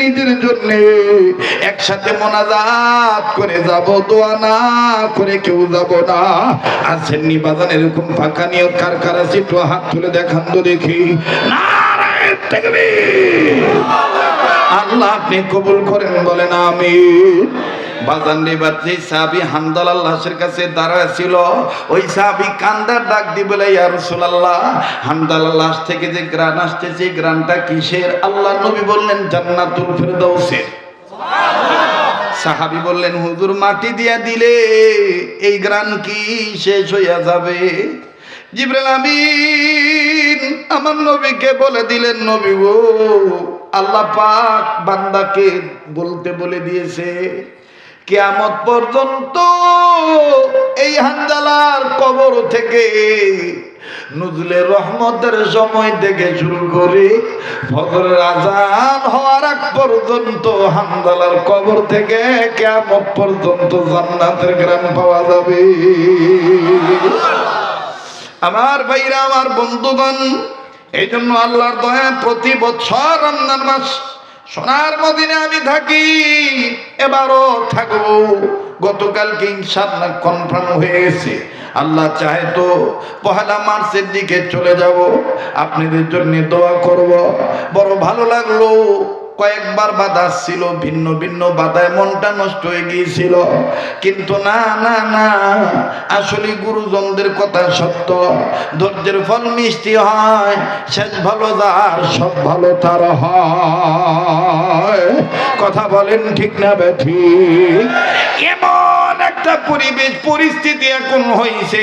নিজের জন্য একসাথে মোনাজাত করে যাব, দোয়া না করে কেউ যাব না। আছেন নি বাজান এরকম ফাঁকা নিয়ে কার কার আছে, একটু হাত তুলে দেখান তো দেখি। আল্লাহ আপনি কবুল করেন, বলেন আমি সাহাবি হামদাল কাছে দাঁড়ায় ছিল ওই সাহাবি কান্দার ডাক দি বলে ইয়া রাসূলুল্লাহ হামদাল আল্লাহ থেকে যে গ্রান আসতেছে গ্রানটা কিসের? আল্লাহ নবী বললেন জান্নাতুল ফেরদাউসের। সাহাবি বললেন হুজুর মাটি দিয়া দিলে এই গ্রান কি শেষ হইয়া যাবে? জিব্রাইল আমিন আমার নবীকে বলে দিলেন নবী গো আল্লাহ পাক বান্দাকে বলতে বলে দিয়েছে কেয়ামত পর্যন্ত এই হানজালার কবর থেকে নজলে রহমতের সময় থেকে শুরু করে ফজরের আজান হওয়ার পর্যন্ত হামদালার কবর থেকে কেয়ামত পর্যন্ত জান্নাতের গ্রাম পাওয়া যাবে। আমার ভাইরা, আমার বন্ধুগণ এই জন্য আল্লাহর দয়া প্রতি বছর রমজান মাস সোনার মদিনে আমি থাকি, এবারও থাকব। গতকালকে ইনশাল্লাহ কনফার্ম হয়ে গেছে আল্লাহ চাহে তো পহেলা মার্চের দিকে চলে যাব। আপনাদের জন্য দোয়া করব। বড় ভালো লাগল। কয়েকবার বাধা ছিল, ভিন্ন ভিন্ন বাধায় মনটা নষ্ট হয়ে গিয়েছিল। কিন্তু না না না, আসলে গুরুজনদের কথা সত্য। ধৈর্যের ফল মিষ্টি হয়, শেষ ভালো যার, সব ভালো তার হয়। কথা বলেন ঠিক না ব্যথি এমন একটা পরিবেশ, পরিস্থিতি এখন হয়েছে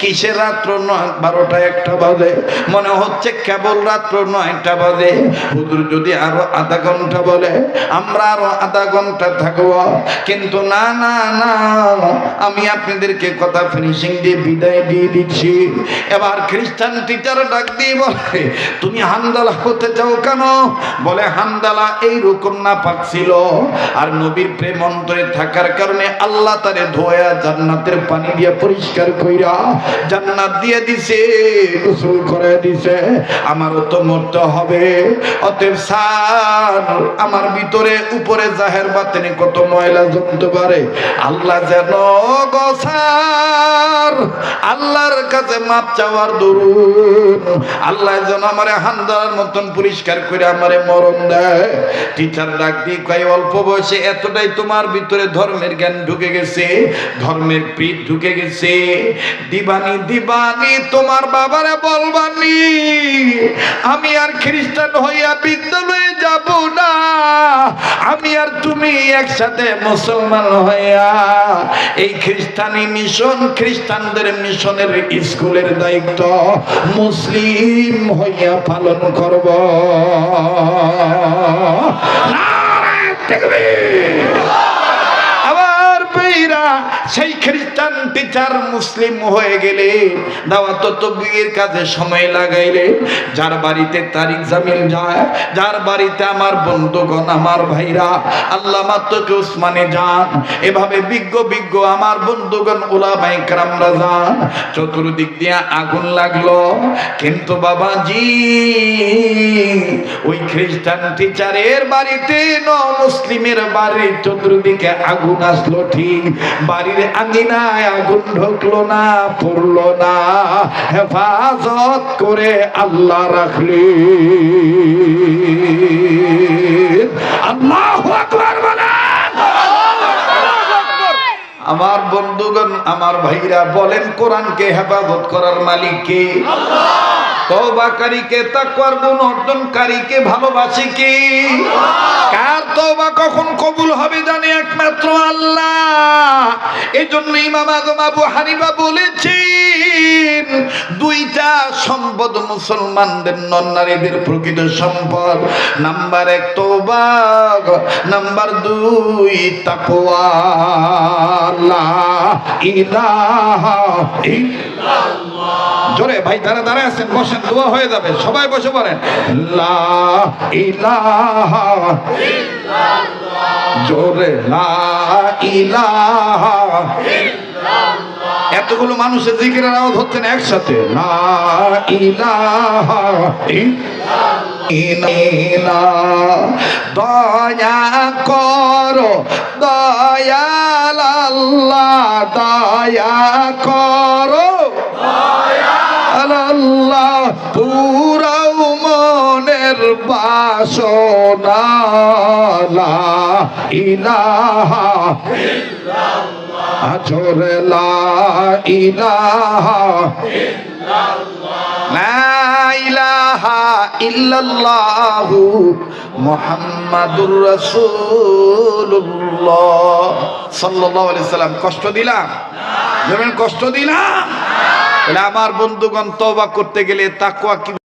কিসের রাত্র নয়, বারোটা একটা বাজে। মনে হচ্ছে কেবল রাত্র নয়টা বাজে। হুজুর যদি আরও আধা ঘণ্টা বলে, আমরা আরও আধা ঘণ্টা থাকব। কিন্তু না না না, আমি আপনাদেরকে কথা ফিনিশিং দিয়ে বিদায় দিয়ে দিচ্ছি। এবার খ্রিস্টান টিচার ডাক দিয়ে বলে, তুমি হামদালা হতে চাও কেন? বলে, হামদালা এইরকম না পাচ্ছিল আর নবীর প্রেম অন্তরে থাকার কারণে আল্লাহ তারে ধোয়া জান্নাতের পানি দিয়ে পরিষ্কার কইরা জান্নাত দিয়ে দিছে, গোসল করে দিছে। আমারও তো মরতে হবে। অতএব সার আমার ভিতরে উপরে জাহের বাতেনে কত ময়লা জমতে পারে। আল্লাহ যেন গসার আল্লাহর কাছে মাপ চাওয়ার দরুন। আল্লাহ যেন আমারে হান্দার মতন পরিষ্কার করে আমারে মরণ দেয়। টিচার ডাক দিয়ে কয়, অল্প বয়সে এতটাই তোমার ভিতরে ধর্মের জ্ঞান ঢুকে গেছে। ধর্মের প্রীত ঢুকে গেছে। দিবানি দিবানি, তোমার বাবারে বলবানি, আমি আর খ্রিস্টান হইয়া বিদ্যালয়ে যাব না। আমি আর তুমি একসাথে মুসলমান হইয়া এই খ্রিস্টানি মিশন, খ্রিস্টানদের মিশনের স্কুলের দায়িত্ব মুসলিম হইয়া পালন করব। নারায়ণ বেইরা সেই খ্রিস্টান টিচার মুসলিম হয়ে গেলে দাওয়াত তবলিগের কাজে সময় লাগাইলে যার বাড়িতে তারিক জামিল যায়, যার বাড়িতে আমার বন্ধুগণ, আমার ভাইরা আল্লাহ মাত্রকে উসমানে যান, এভাবে বিজ্ঞ বিজ্ঞ আমার বন্ধুগণ ওলামাই কারামরা যান, চতুর্দিক দিয়ে আগুন লাগল। কিন্তু বাবাজি, ওই খ্রিস্টান টিচারের বাড়িতে ন মুসলিমের বাড়ির চতুর্দিকে আগুন আসলো ঠিক। বাড়ির আঙ্গিনায় আগুন ঢুকলো না, পড়ল না। হেফাজত করে আল্লাহ রাখলি। আল্লাহ আমার বন্ধুগণ, আমার ভাইরা বলেন, কোরআনকে হেফাজত করার মালিক কে? তওবাকারীকে তাকওয়ার গুণ অর্জনকারীকে ভালোবাসে কে? কার তওবা কখন কবুল হবে জানে একমাত্র আল্লাহ। এই জন্য ইমাম আজম আবু হানিফা বলেছেন, দুইটা সম্পদ মুসলমানদের, নন্নারীদের প্রকৃত সম্পদ। নাম্বার এক তওবা, নাম্বার দুই ইল্লাল্লাহ। জোরে ভাই তারা দাঁড়ায় আছেন, বসেন, দোয়া হয়ে যাবে। সবাই বসে পড়েন। লা ইলাহা জোরে এতগুলো মানুষের জিকিরের আওয়াজ হচ্ছে না একসাথে? লা ইলাহা ইনা দয়া করো দয়াল আল্লাহ দয়া করো। আল্লাহ পুরাও মনের বাসনা। ইলাহা আজরে লা ইলাহা লা ইলাহা ইল্লাল্লাহু মুহাম্মাদুর রাসূলুল্লাহ। সাল্লাল্লাহু আলাইহি সাল্লাম, কষ্ট দিলাম? যেমন কষ্ট দিলাম। তাহলে আমার বন্ধুগণ তওবা করতে গেলে তাকওয়া